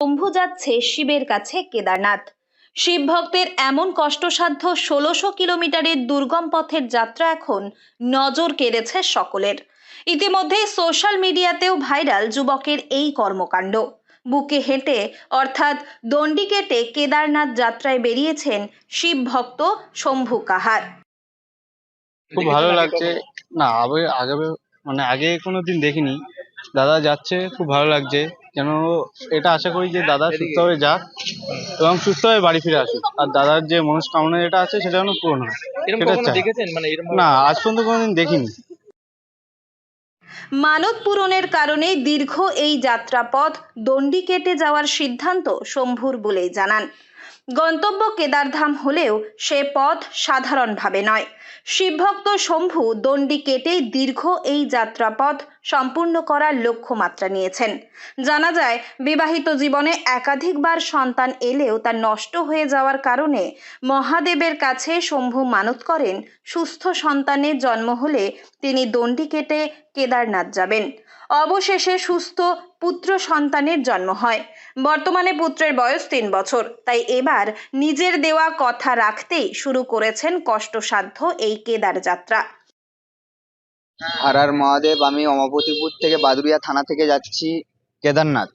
শম্ভু যাচ্ছে শিবের কাছে কেদারনাথ। শিব ভক্তের এমন কষ্টসাধ্য ষোলোশো কিলোমিটারের দুর্গম পথের যাত্রা এখন নজর কেড়েছে সকলের। ইতিমধ্যে সোশ্যাল মিডিয়াতেও ভাইরাল যুবকের এই কর্মকাণ্ড। বুকে হেঁটে, অর্থাৎ দণ্ডি কেটে কেদারনাথ যাত্রায় বেরিয়েছেন শিব ভক্ত শম্ভু কাহার। খুব ভালো লাগছে। না আগে মানে আগে কোনোদিন দেখিনি। দাদা যাচ্ছে, খুব ভালো লাগছে। কেন এটা আশা করি যে দাদা সুস্থভাবে যাক এবং সুস্থভাবে বাড়ি ফিরে আসুক। আর দাদার যে মনস্কামনা যেটা আছে সেটা যেন পূরণ হয়। সেটা চাই। দেখেছেন? মানে না আজ পর্যন্ত কোনোদিন দেখিনি। মানত পূরণের কারণে দীর্ঘ এই যাত্রাপথ দণ্ডি কেটে যাওয়ার সিদ্ধান্ত শম্ভুর বলেই জানান। গন্তব্য কেদারধাম হলেও সে পথ সাধারণভাবে নয়। শিবভক্ত শম্ভু দণ্ডি কেটে দীর্ঘ এই যাত্রাপথ সম্পূর্ণ করার লক্ষ্যমাত্রা নিয়েছেন। জানা যায়, বিবাহিত জীবনে একাধিকবার সন্তান এলেও তা নষ্ট হয়ে যাওয়ার কারণে মহাদেবের কাছে শম্ভু মানত করেন, সুস্থ সন্তানের জন্ম হলে তিনি দণ্ডি কেটে কেদারনাথ যাবেন। অবশেষে সুস্থ পুত্র সন্তানের জন্ম হয়। বর্তমানে পুত্রের বয়স তিন বছর। তাই এবার নিজের দেওয়া কথা রাখতেই শুরু করেছেন কষ্টসাধ্য এই কেদার যাত্রা আর মহাদেব আমি অমপতিপুর থেকে বাদুড়িয়া থানা থেকে যাচ্ছি কেদারনাথ।